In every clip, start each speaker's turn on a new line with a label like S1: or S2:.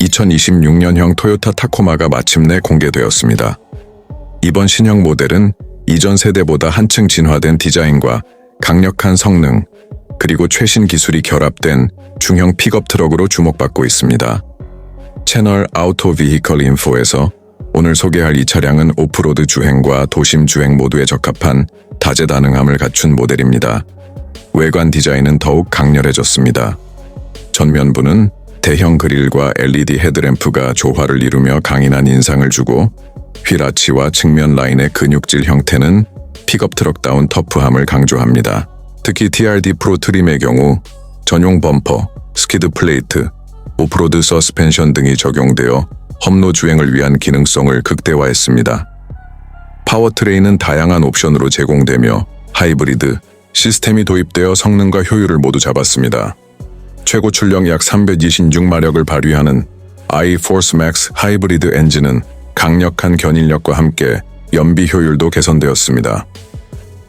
S1: (2026년형) 토요타 타코마가 마침내 공개되었습니다. 이번 신형 모델은 이전 세대보다 한층 진화된 디자인과 강력한 성능, 그리고 최신 기술이 결합된 중형 픽업 트럭으로 주목받고 있습니다. 채널 아우토 비히컬 인포에서 오늘 소개할 이 차량은 오프로드 주행과 도심 주행 모두에 적합한 다재다능함을 갖춘 모델입니다. 외관 디자인은 더욱 강렬해졌습니다. 전면부는 대형 그릴과 LED 헤드램프가 조화를 이루며 강인한 인상을 주고 휠아치와 측면 라인의 근육질 형태는 픽업 트럭다운 터프함을 강조합니다. 특히 TRD 프로 트림의 경우 전용 범퍼, 스키드 플레이트, 오프로드 서스펜션 등이 적용되어 험로 주행을 위한 기능성을 극대화했습니다. 파워트레인은 다양한 옵션으로 제공되며 하이브리드 시스템이 도입되어 성능과 효율을 모두 잡았습니다. 최고 출력 약 326마력을 발휘하는 i-Force Max 하이브리드 엔진은 강력한 견인력과 함께 연비 효율도 개선되었습니다.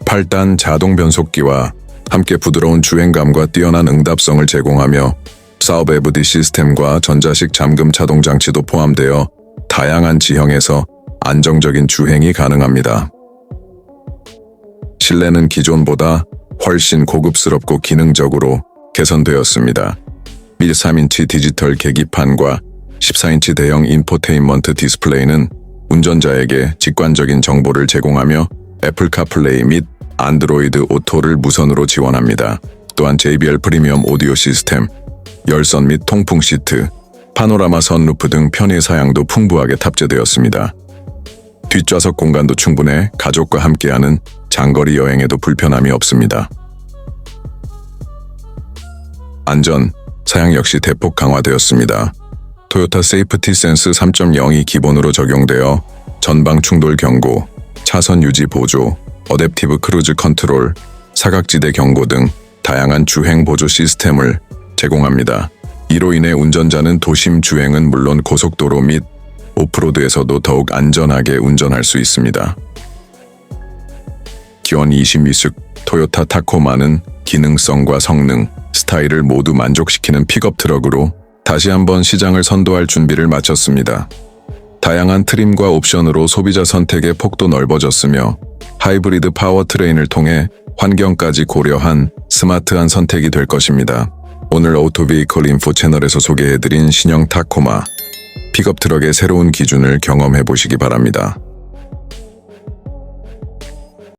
S1: 8단 자동 변속기와 함께 부드러운 주행감과 뛰어난 응답성을 제공하며 사업 FD 시스템과 전자식 잠금 차동 장치도 포함되어 다양한 지형에서 안정적인 주행이 가능합니다. 실내는 기존보다 훨씬 고급스럽고 기능적으로 개선되었습니다. 및 3인치 디지털 계기판과 14인치 대형 인포테인먼트 디스플레이는 운전자에게 직관적인 정보를 제공하며 애플 카플레이 및 안드로이드 오토를 무선으로 지원합니다. 또한 JBL 프리미엄 오디오 시스템, 열선 및 통풍 시트, 파노라마 선루프 등 편의 사양도 풍부하게 탑재되었습니다. 뒷좌석 공간도 충분해 가족과 함께하는 장거리 여행에도 불편함이 없습니다. 안전, 사양 역시 대폭 강화되었습니다. 토요타 세이프티 센스 3.0이 기본으로 적용되어 전방 충돌 경고, 차선 유지 보조, 어댑티브 크루즈 컨트롤, 사각지대 경고 등 다양한 주행 보조 시스템을 제공합니다. 이로 인해 운전자는 도심 주행은 물론 고속도로 및 오프로드에서도 더욱 안전하게 운전할 수 있습니다. 기원 22숙 토요타 타코마는 기능성과 성능, 스타일을 모두 만족시키는 픽업 트럭으로 다시 한번 시장을 선도할 준비를 마쳤습니다. 다양한 트림과 옵션으로 소비자 선택의 폭도 넓어졌으며 하이브리드 파워트레인을 통해 환경까지 고려한 스마트한 선택이 될 것입니다. 오늘 오토비이컬 인포 채널에서 소개해드린 신형 타코마 픽업 트럭의 새로운 기준을 경험해 보시기 바랍니다.